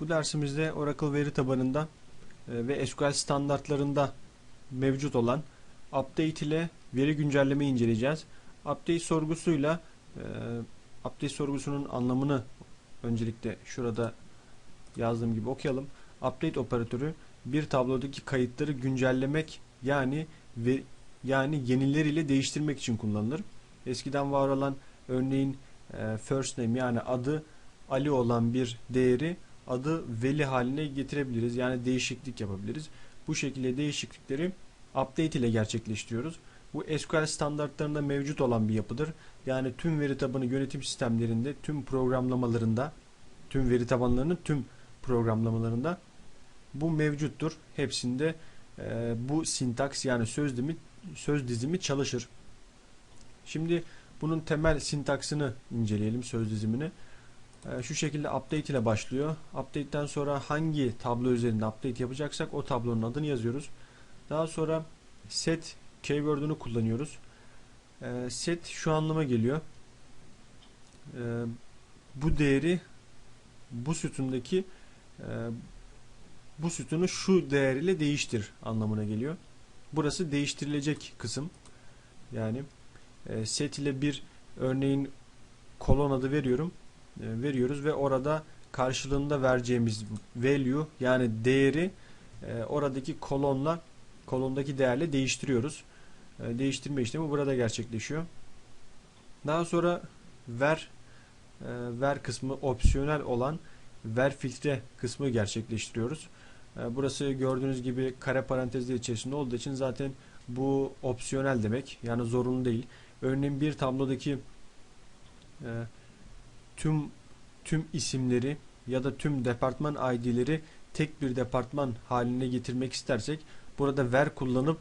Bu dersimizde Oracle veri tabanında e, ve SQL standartlarında mevcut olan update ile veri güncelleme inceleyeceğiz. Update sorgusuyla e, update sorgusunun anlamını öncelikle şurada yazdığım gibi okuyalım. Update operatörü bir tablodaki kayıtları güncellemek yani ve yani yeniler ile değiştirmek için kullanılır. Eskiden var olan örneğin e, first name yani adı Ali olan bir değeri adı veli haline getirebiliriz. Yani değişiklik yapabiliriz. Bu şekilde değişiklikleri update ile gerçekleştiriyoruz. Bu SQL standartlarında mevcut olan bir yapıdır. Yani tüm veri tabanı yönetim sistemlerinde, tüm programlamalarında, tüm veri tabanlarının tüm programlamalarında bu mevcuttur. Hepsinde e, bu sintaks yani söz dizimi, söz dizimi çalışır. Şimdi bunun temel sintaksını inceleyelim söz dizimini. E, şu şekilde update ile başlıyor. Update'ten sonra hangi tablo üzerinde update yapacaksak o tablonun adını yazıyoruz. Daha sonra set keyword'unu kullanıyoruz. E, set şu anlama geliyor. E, bu değeri bu sütundaki e, bu sütunu şu değer ile değiştir anlamına geliyor. Burası değiştirilecek kısım. Yani e, set ile bir örneğin kolon adı veriyorum. E, veriyoruz ve orada karşılığında vereceğimiz value yani değeri e, oradaki kolonla kolondaki değerle değiştiriyoruz. E, değiştirme işlemi burada gerçekleşiyor. Daha sonra ver ver kısmı opsiyonel olan ver filtre kısmı gerçekleştiriyoruz. Burası gördüğünüz gibi kare parantezler içerisinde olduğu için zaten bu opsiyonel demek. Yani zorunlu değil. Örneğin bir tablodaki tüm tüm isimleri ya da tüm departman ID'leri tek bir departman haline getirmek istersek burada ver kullanıp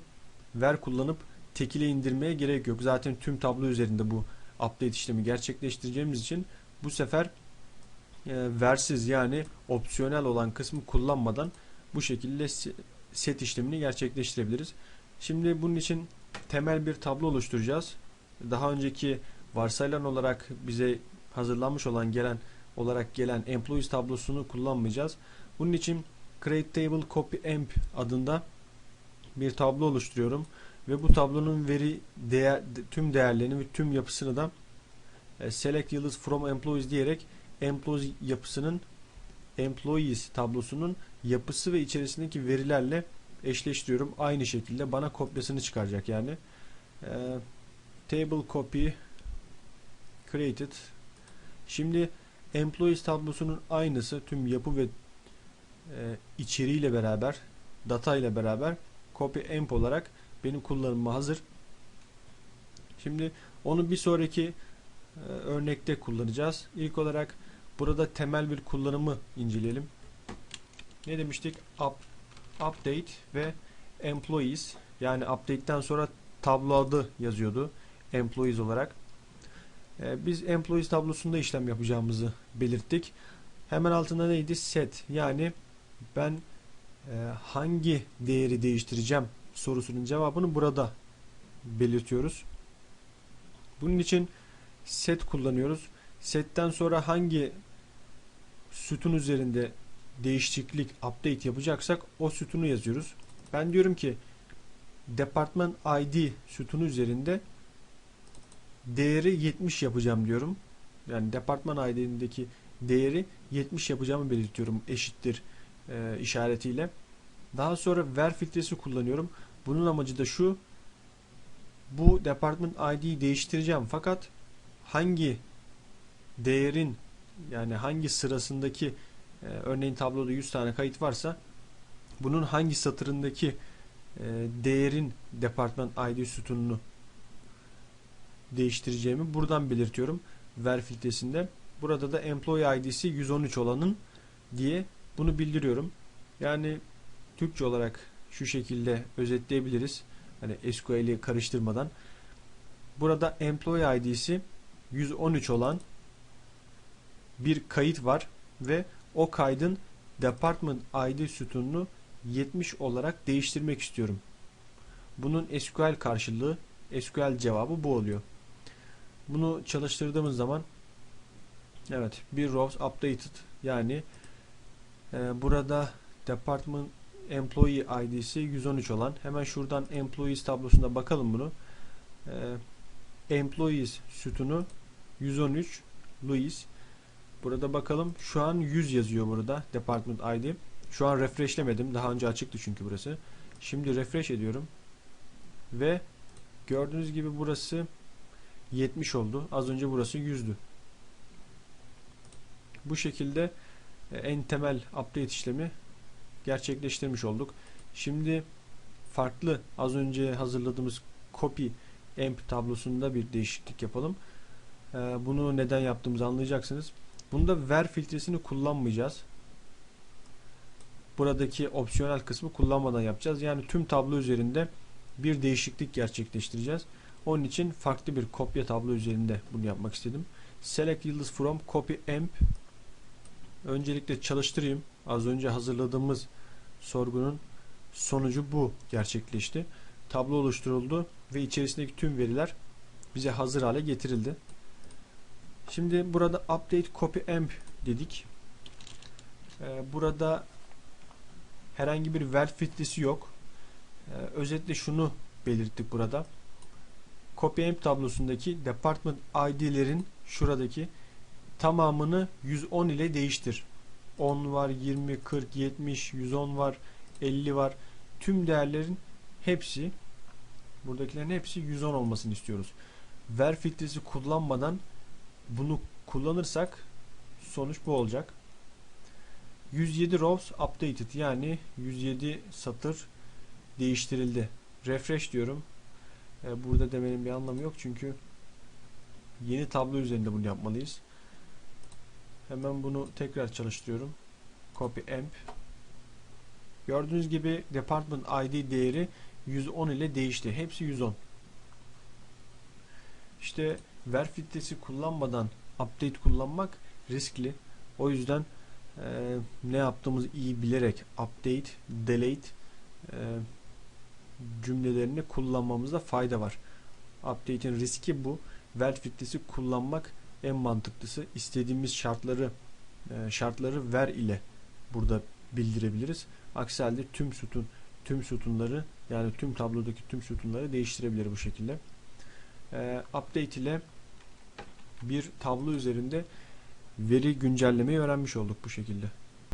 ver kullanıp tekile indirmeye gerek yok. Zaten tüm tablo üzerinde bu update işlemi gerçekleştireceğimiz için bu sefer e, versiz yani opsiyonel olan kısmı kullanmadan bu şekilde set işlemini gerçekleştirebiliriz. Şimdi bunun için temel bir tablo oluşturacağız. Daha önceki varsayılan olarak bize hazırlanmış olan gelen olarak gelen employees tablosunu kullanmayacağız. Bunun için create table copy amp adında bir tablo oluşturuyorum ve bu tablonun veri değer, tüm değerlerini ve tüm yapısını da e, select yıldız from employees diyerek employees yapısının employees tablosunun yapısı ve içerisindeki verilerle eşleştiriyorum. Aynı şekilde bana kopyasını çıkaracak yani. E, table copy created. Şimdi employees tablosunun aynısı tüm yapı ve e, içeriğiyle beraber data ile beraber copy amp olarak benim kullanıma hazır. Şimdi onu bir sonraki e, örnekte kullanacağız. İlk olarak burada temel bir kullanımı inceleyelim. Ne demiştik? Up, update ve employees yani update'ten sonra tablo adı yazıyordu employees olarak. E, biz employees tablosunda işlem yapacağımızı belirttik. Hemen altında neydi? Set yani ben e, hangi değeri değiştireceğim sorusunun cevabını burada belirtiyoruz. Bunun için set kullanıyoruz. Setten sonra hangi sütun üzerinde değişiklik update yapacaksak o sütunu yazıyoruz. Ben diyorum ki departman ID sütunu üzerinde değeri 70 yapacağım diyorum. Yani departman ID'deki değeri 70 yapacağımı belirtiyorum eşittir e, işaretiyle. Daha sonra ver filtresi kullanıyorum. Bunun amacı da şu. Bu department ID'yi değiştireceğim fakat hangi değerin yani hangi sırasındaki e, örneğin tabloda 100 tane kayıt varsa bunun hangi satırındaki e, değerin departman ID sütununu değiştireceğimi buradan belirtiyorum. Ver filtresinde. Burada da employee ID'si 113 olanın diye bunu bildiriyorum. Yani Türkçe olarak şu şekilde özetleyebiliriz. Hani SQL'i karıştırmadan. Burada employee ID'si 113 olan bir kayıt var ve o kaydın department ID sütununu 70 olarak değiştirmek istiyorum. Bunun SQL karşılığı SQL cevabı bu oluyor. Bunu çalıştırdığımız zaman evet bir rows updated yani Ee, burada Department Employee ID'si 113 olan hemen şuradan Employees tablosunda bakalım bunu. Ee, Employees sütunu 113 Louis. Burada bakalım şu an 100 yazıyor burada Department ID. Şu an refreshlemedim. Daha önce açıktı çünkü burası. Şimdi refresh ediyorum. Ve gördüğünüz gibi burası 70 oldu. Az önce burası 100'dü. Bu şekilde e, en temel update işlemi gerçekleştirmiş olduk. Şimdi farklı az önce hazırladığımız copy emp tablosunda bir değişiklik yapalım. E, bunu neden yaptığımızı anlayacaksınız. Bunda ver filtresini kullanmayacağız. Buradaki opsiyonel kısmı kullanmadan yapacağız. Yani tüm tablo üzerinde bir değişiklik gerçekleştireceğiz. Onun için farklı bir kopya tablo üzerinde bunu yapmak istedim. Select yıldız from copy emp Öncelikle çalıştırayım. Az önce hazırladığımız sorgunun sonucu bu gerçekleşti. Tablo oluşturuldu ve içerisindeki tüm veriler bize hazır hale getirildi. Şimdi burada update copy emp dedik. Ee, burada herhangi bir vel filtresi yok. Ee, özetle şunu belirttik burada. Copy emp tablosundaki department ID'lerin şuradaki tamamını 110 ile değiştir. 10 var, 20, 40, 70, 110 var, 50 var. Tüm değerlerin hepsi buradakilerin hepsi 110 olmasını istiyoruz. Ver filtresi kullanmadan bunu kullanırsak sonuç bu olacak. 107 rows updated yani 107 satır değiştirildi. Refresh diyorum. Ee, burada demenin bir anlamı yok çünkü yeni tablo üzerinde bunu yapmalıyız. Hemen bunu tekrar çalıştırıyorum. Copy emp. Gördüğünüz gibi department ID değeri 110 ile değişti. Hepsi 110. İşte ver filtresi kullanmadan update kullanmak riskli. O yüzden e, ne yaptığımızı iyi bilerek update, delete e, cümlelerini kullanmamızda fayda var. Update'in riski bu. Ver filtresi kullanmak en mantıklısı istediğimiz şartları e, şartları ver ile burada bildirebiliriz. Aksi halde tüm sütun tüm sütunları yani tüm tablodaki tüm sütunları değiştirebilir bu şekilde. E, update ile bir tablo üzerinde veri güncellemeyi öğrenmiş olduk bu şekilde.